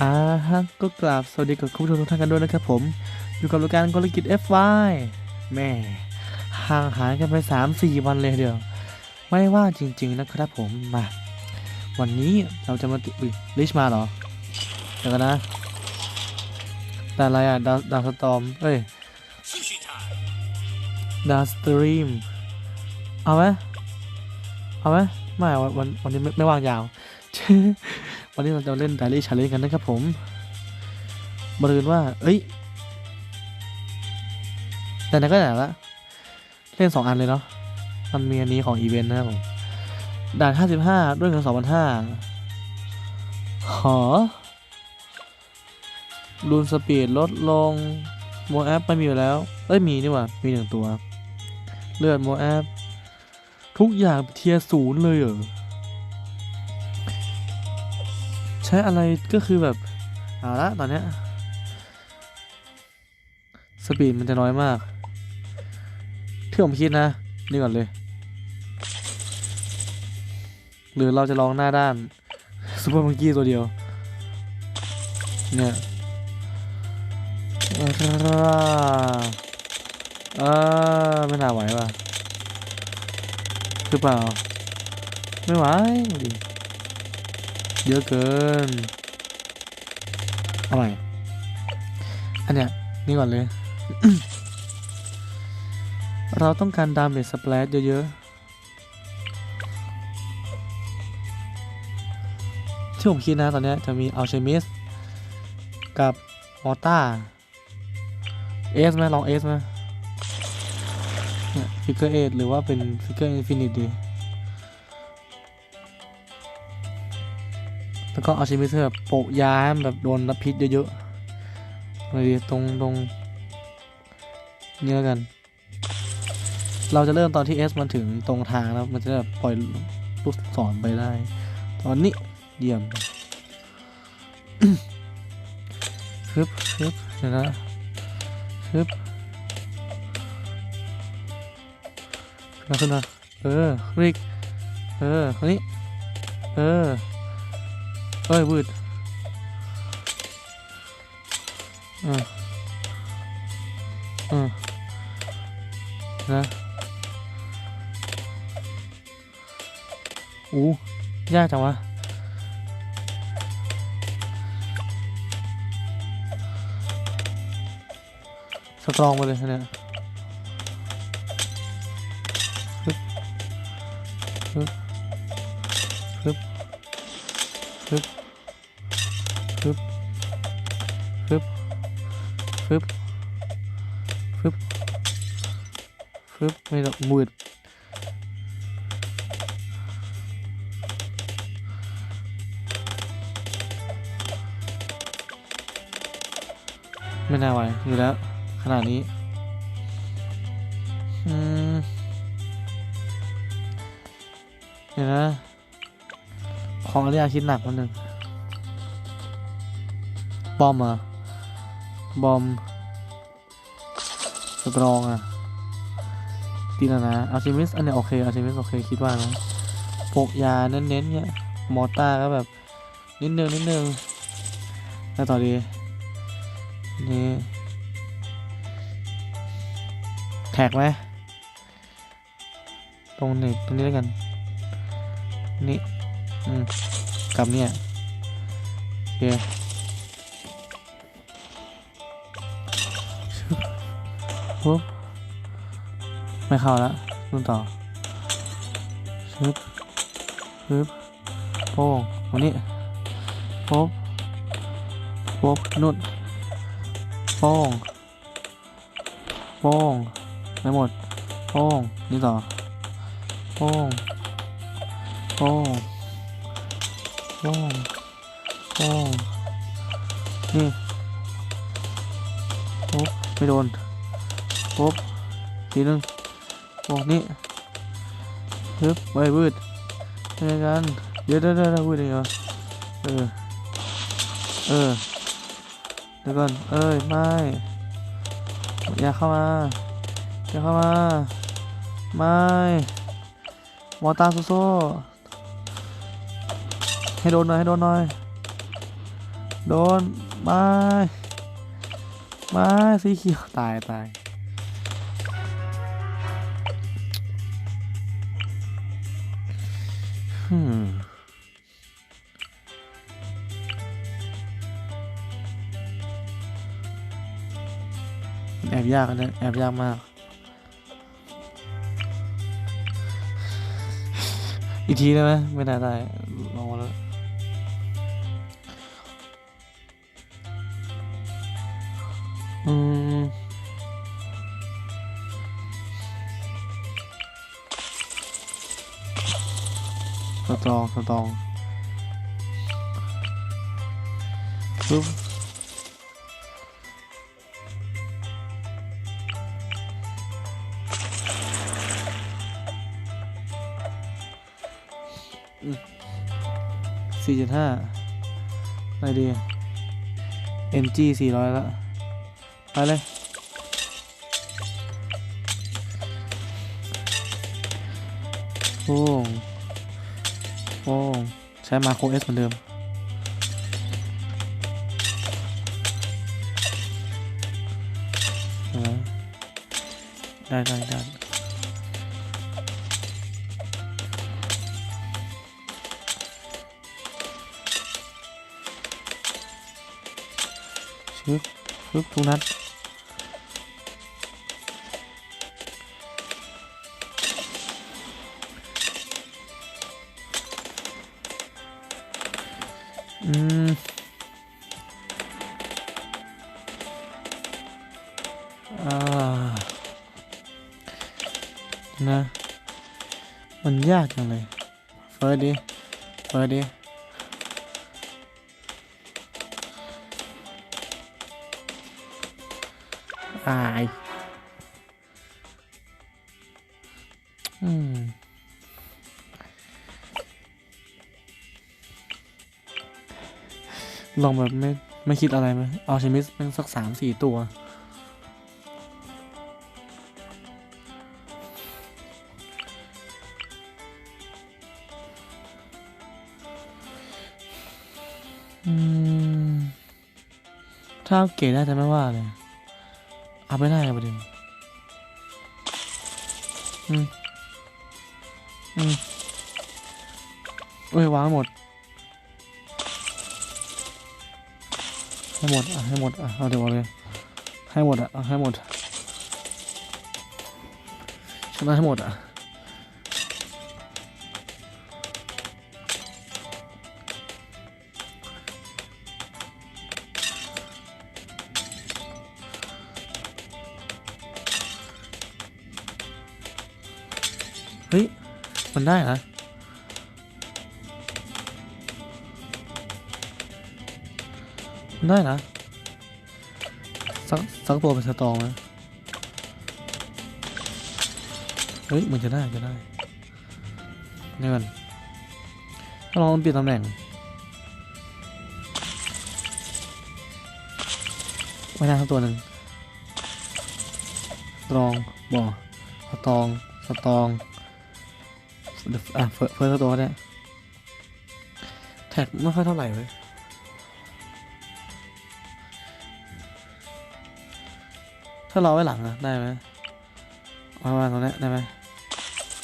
อ่าฮะก็กราบสวัสดีกับคุณผู้ชมทุกท่านกันด้วยนะครับผม อยู่กับรายการกลกิจ FY แม่ห่างหายกันไป 3-4 วันเลยเดียว ไม่ว่าจริง ๆ นะครับผมมา วันนี้เราจะมาติอุ้ยลิชมาเหรอ เดี๋ยวกันนะ แต่อะไรอะ ดาวดาวสตอมเอ้ยดาวสตรีม เอาไหมเอาไหมไม่วันวันวันนี้ไม่ไม่ว่างยาว วันนี้เราจะเล่น Daily Challenge กันนะครับผมบริเวณว่า เอ้ยแต่ไหนก็ไหนละ เล่นสองอันเลยเนาะ มันมีอันนี้ของอีเวนต์นะครับผม ด่าน 55 ด้วยเงิน2,500หอรูนสปีดลดลง โมแอปไม่มีอยู่แล้ว เอ้ย มีนี่หว่า มีหนึ่งตัว เลือดโมแอปทุกอย่างเทียร์ศูนย์เลยเหรอ ช้อะไรก็คือแบบ เอาละตอนเนี้ยสปีดมันจะน้อยมาก ที่ผมคิดนะ นี่ก่อนเลย หรือเราจะลองหน้าด้านซูเปอร์มังกี้ตัวเดียว เนี่ยอ่าไม่น่าไหวว่ะหรือเปล่า ไม่ไหวดิ เยอะเกินอาใหม่อันเนี้ยนี่ก่อนเลย เราต้องการดาเมจสเปรดเยอะๆ ที่ผมคิดนะตอนเนี้ยจะมีอัลเชมิสกับมอต้าเอสไหมลองเอสไหมฟิกเกอร์เอหรือว่าเป็นฟิกเกอร์อินฟินิตดี แล้วก็เอาชิมิเซอร์โปะยาให้มันแบบโดนรับพิษเยอะๆเลยดีตรงตรงนี่แล้วกัน เราจะเริ่มตอนที่ S มันถึงตรงทางแล้วมันจะแบบปล่อยลูกศรไปได้ ตอนนี้เยี่ยมฮึบฮึบเดี๋ยวนะฮึบขึ้นมาขึ้นมาเออริกเออคนนี้ เออ เอ้ย วืดออเออนะอู้ยากจังวะสตรองไปเลยเนี่ยฮึบฮึบฮึบ ฮึบฮึบฮึบฮึบฮึบฮึบไม่ต้องมืดไม่น่าไหวอยู่แล้ว ขนาดนี้อืมเดี๋ยวนะ ของอะไรอยากคิดหนักมันหนึ่งบอมอะบอมสตรองอะตีแล้วนะอัลชิมิสอันเนี้ยโอเคอัลชิมิสโอเคคิดว่านะพกยาเน้นๆเนี่ยมอต้าก็แบบนิดนึงนิดนึงแล้วต่อดีนี่แท็กไหมตรงนี้ตรงนี้แล้วกันนี่ อืมกับเนี่ยโอเคปุ๊บไม่เข้าแล้วรุ่นต่อชึบชึบโป้งวันนี้ปุ๊บปุ๊บนุ่นโป้งโป้งไม่หมดโป้งนี่ต่อโป้งโป้ง โป้งโป้งนี่ปุ๊บไม่โดนปุ๊บทีนึงโป้งนี่ฮึบไปวืดยังไงกันเดี๋ยวเดี๋ยวเดี๋ยววืดยังไงวะเออ เออ เดี๋ยวก่อน เอ้ย ไม่ อย่าเข้ามา อย่าเข้ามา ไม่มอตาโซโซ ให้โดนหน่อยให้โดนหน่อย โดนม้ไม้สีเขียวตายตายฮึมแอบยากนะแอบยากมาก อีกทีได้ไหมไม่ได้ได้ อืมสตรองสตรองปึ๊บสี่จุดห้าอะไรดี MG สี่ร้อยล้ว ไปเลย โอ้โอ้ใช้มาโครเอสเหมือนเดิมเออได้ได้ได้ชึบชึบทุกนัด อืมอ่านะมันยากจัง ลองแบบไม่ไม่คิดอะไรไหมเอาชมิสเป็นสักสามสี่ตัว ถ้าเก๋ได้จะไม่ว่าเลย เอาไปได้กับประเด็นอืม อืมเอ้ยวางหมด ให้หมดอะให้หมดอะเอาเดี๋ยวเอาเลยให้หมดอะเอาให้หมดชนะให้หมดอะเฮ้ย มันได้นะ ได้นะสักสักตัวเป็นสตองนะเฮ้ยมันจะได้จะได้นี่ก่อนถ้าลองเปลี่ยนตำแหน่งไม่ได้ทั้งตัวหนึ่งสตรองบ่อสตองสตองเดี๋ยวอะเฟิร์สเฟิร์สตัวเนี่ยแท็กไม่ค่อยเท่าไหร่เว้ย ถ้าเราไว้หลังอะได้ไหมวางวาตรงนี้ได้ไหม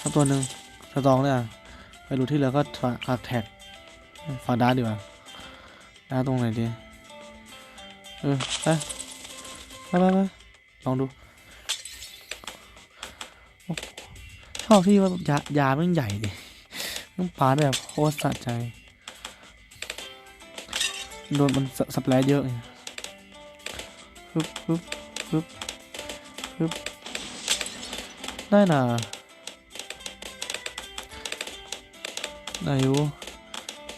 ถ้าตัวหนึ่งสตองเนี่ยไปดูที่เหลือก็ฝากฝาแท็กฝากดาดีกว่าดาตรงไหนดีเออไปไปไปไปลองดูชอบที่ว่ายายามันใหญ่ดิต้องปาแบบโคตรสะใจโดนมันสสเปรย์เยอะไงปึ๊บปึ๊บปึ๊บ ปึ๊บได้น่ะได้อยู่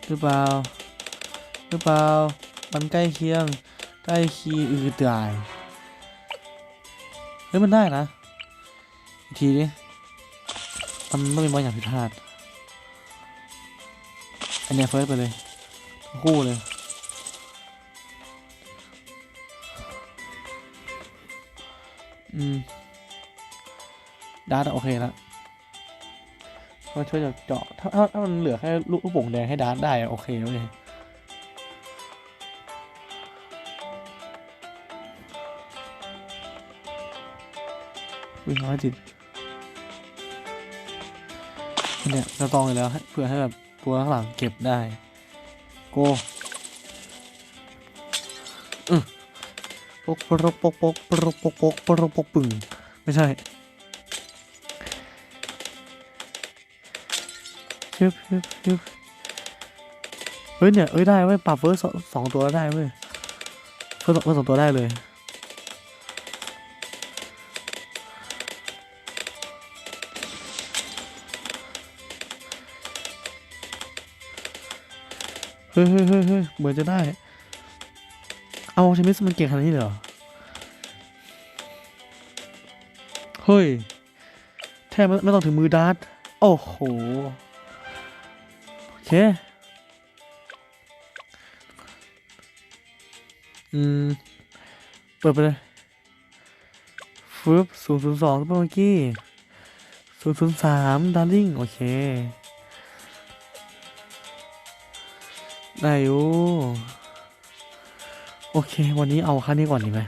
หรือเปล่าหรือเปล่ามันใกล้เคียงใกล้คีอือตายเฮ้ยมันได้นะอีกทีดิมันไม่เป็นบางอย่างผิดพลาดอันเนี้ยเฟิร์สไปเลยคู่เลย อืมดัตโอเคแล้วมานช่วยเจาะถ้าถ้ามันเหลือแค่ลูกโป่งแดงให้ดัตได้โอเคเลยอุ้ยน้อยจิตเนี่ยเราตองอยู่แล้วเพื่อให้แบบตัวข้างหลังเก็บได้ โก ปกปกปกปกปกปกปกปกปกปึ่งไม่ใช่ชึบชึบชึบเฮ้ยเนี่ยเอ้ยได้เว้ยปรับเฟิร์สสองสองตัวได้เว้ยเฟิร์สเฟิร์สสองตัวได้เลยเฮ้ยเฮ้ยเฮ้ยเฮ้ยเหมือนจะได้ เอาชมิสมันเก่งขนาดนี้เลยเหรอ เฮ้ย แทบไม่ไม่ต้องถึงมือดาร์ตโอ้โห โอเค อืม เปิดไปเลยฟึบศูนย์ศูนย์สองเมื่อกี้ศูนย์ศูนย์สามดาร์ลิงโอเค ได้อยู่ โอเค วันนี้เอาค่านี้ก่อนดีไหม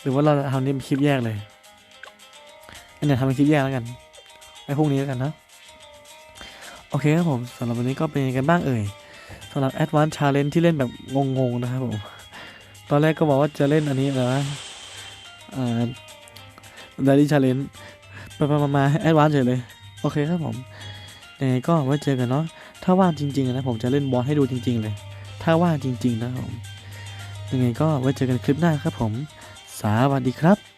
หรือว่าเราจะทำนี่เป็นคลิปแยกเลย อันเนี้ทำเป็นคลิปแยกแล้วกันไว้พรุ่งนี้แล้วกันนะ โอเคครับผมสำหรับวันนี้ก็เป็นยังไงกันบ้างเอ่ยสำหรับ Advanced Challenge ที่เล่นแบบงงๆนะครับผม ตอนแรกก็บอกว่าจะเล่นอันนี้อะไรวะอ่า Daily Challenge ไปไปมาๆ Advanced เฉยเลย โอเคครับผมยังไงก็ไว้เจอกันเนาะ ถ้าว่างจริงๆนะผมจะเล่นบอสให้ดูจริง ๆ เลย ถ้าว่างจริง ๆ นะครับผม ยังไงก็ไว้เจอกันคลิปหน้าครับผม สวัสดีครับ